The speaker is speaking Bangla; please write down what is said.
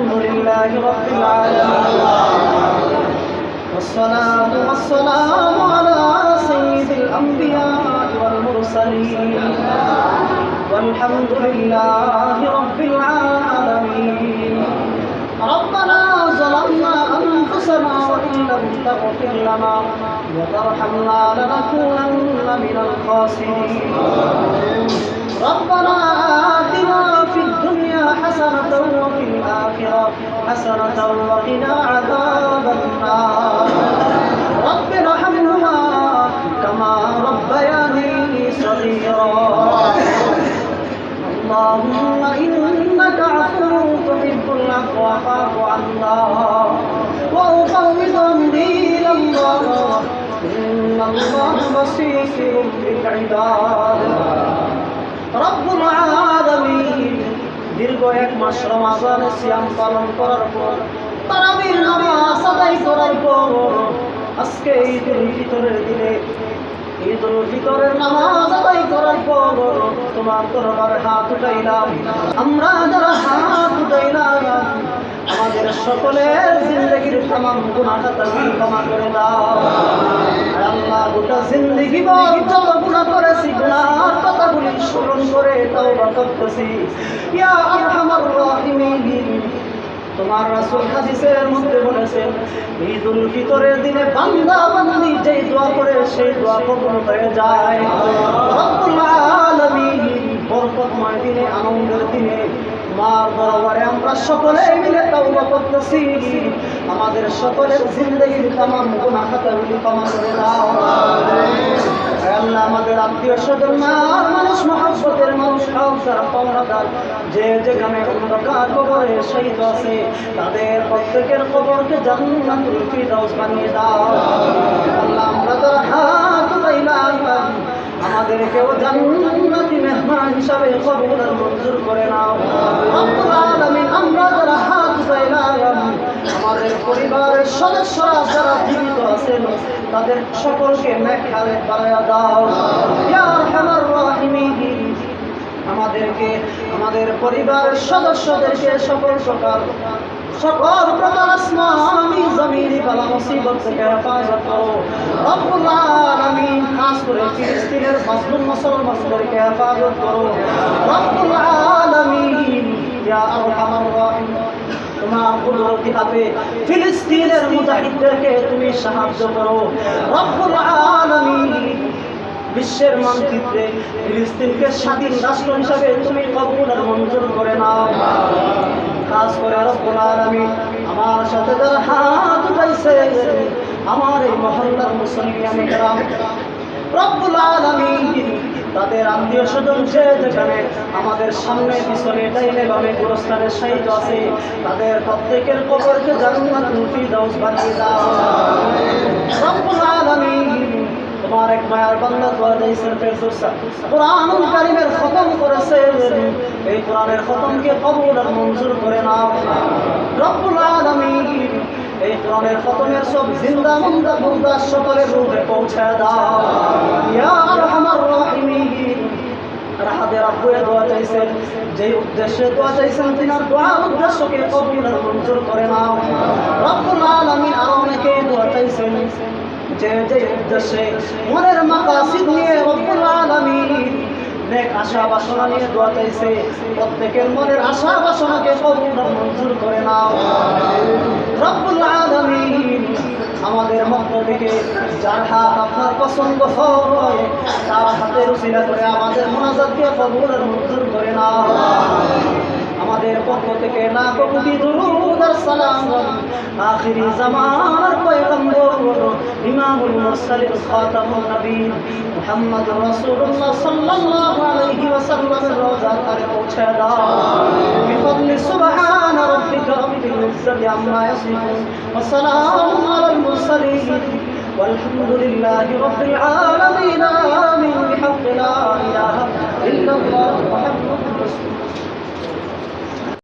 الحمد لله رب العالمين. والصلاة والسلام على سيد الأنبياء والمرسلين. والحمد لله رب العالمين. ربنا ظلمنا أنفسنا وإن لم تغفر لنا وترحمنا لنكونن من الخاسرين. ربنا آتنا في الدنيا حسنة وفي الآخرة حسنة وقنا عذاب النار. رب ارحمهما كما ربياني صغيرا. اللهم إنك عفو تحب العفو فاعف عنا وأفوض أمري إلى الله. إن الله بصير بالعباد. رب العالمين দীর্ঘ এক মাস রমাজানের সিয়াম পালন করার পর তারাবির নামাজ আদায় করার পর আজকে ঈদুল ফিতরের দিনে, ঈদুল ফিতরের নামাজ আদায় করার পর তোমার দরবারে হাত উঠাইলাম। আমরা যারা হাত উঠাইলাম, আমাদের সকলের জিন্দগির তামাম গুণাটা তুমি ক্ষমা করে দাও। জিন্দগি বল যত গুণা করেছি গুণার কথাগুলি স্মরণ করে তাও করতেছি। ইয়া আরহামার রাহিমিন তোমার রাসূল হাদিসের মধ্যে বলেছেন ঈদুল ফিতরের দিনে বান্দা বান্দি যেই দোয়া করে সেই দোয়া কবুল হয়ে যায়। রব্বুল আলামিন বরকতময় দিনে, আনন্দের দিনে তোমার দরবারে আমরা সকলে মিলে তাওবা করতেছি। আমাদের সকলের জিন্দগির তামাম গুনাহ খাতাগুলি ক্ষমা করে দাও। আল্লাহ আমাদের আত্মীয় স্বজন মানুষ, মহাব্বতের মানুষ সব যারা পাওনাদার, যে যেখানে অন্ধকার কবরে শহীদ আছে, তাদের প্রত্যেকের কবরকে জান্নাতুল ফিরদাউস বানিয়ে দাও। পরিবারের সদস্যরা যারা জীবিত আছেন, তাদের সকলকে মেঘালে বাড়াইয়া দাও। ইয়া আরহামার আমাদেরকে, আমাদের পরিবারের সদস্যদেরকে সকল সকাল সকল প্রকার আসমানি জমিনি বালা মুসিবত হেফাজত করো। আলামিন খাস করে ফিলিস্তিনের মাজলুম মুসলমানদেরকে হেফাজত করো। রাহিম ফিলিস্তিনের মুজাহিদদেরকে তুমি সাহায্য করো। রব্বুল আলামিন বিশ্বের মানচিত্রে ফিলিস্তিনকে স্বাধীন রাষ্ট্র হিসাবে তুমি কবুল আর মঞ্জুর করে নাও। খাস করে রব্বুল আলামিন। আমার সাথে যারা হাত উঠাইছে, আমার এই মহল্লার মুসলিম আমি রব্বুল আলামিন। তাদের আত্মীয় স্বজন যে যেখানে আমাদের সামনে পিছনে ডাইনে বামে পুরস্কারে সাহিত্য আছে, তাদের প্রত্যেকের কবরকে জান্নাতুল ফিরদাউস বানিয়ে দাও। রব্বুল আলামিন। তোমার এক মায়ার বান্দা দোয়া দিয়েছেন ফেরদৌসা কোরআনুল কারীমের খতম করেছেন। এই কোরআনের খতমকে কবুল আর মঞ্জুর করে নাও। রব্বুল আলামিন। এই কোরআনের খতমের সব জিন্দা মুন্দা মুন্দা সকলের রূপে পৌঁছায় দাও। আব্বুয়ে দোয়া চাইছেন উদ্দেশ্যে দোয়া চাইছেন উদ্দেশ্যকে মঞ্জুর করে আরও চাইছেন, যে যে উদ্দেশ্যে মনের মাকাসিদ নিয়ে আশা বাসনা নিয়ে দোয়া চাইছে, প্রত্যেকের মনের আশা বাসনাকে কবুল মঞ্জুর করে থেকে যার আপনার পছন্দ হয়, তার করে আমাদের মোনাজাতকে কবুল আর মঞ্জুর করে নাও। আমাদের পক্ষ থেকে না কবুতি দুরুদ সালাম। আখিরি জামানার পয়গম্বর ইমামুল মুরসালিন, খাতামুন নবীন। মুহাম্মদ রাসূলুল্লাহ সাল্লাল্লাহু আলাইহি ওয়াসাল্লামের রওজা করে পৌঁছে দাও। বিফضل সুবহান العزة عما يصفون وسلام على المرسلين. والحمد لله رب العالمين. آمين. بحق لا إله إلا الله محمد رسول الله.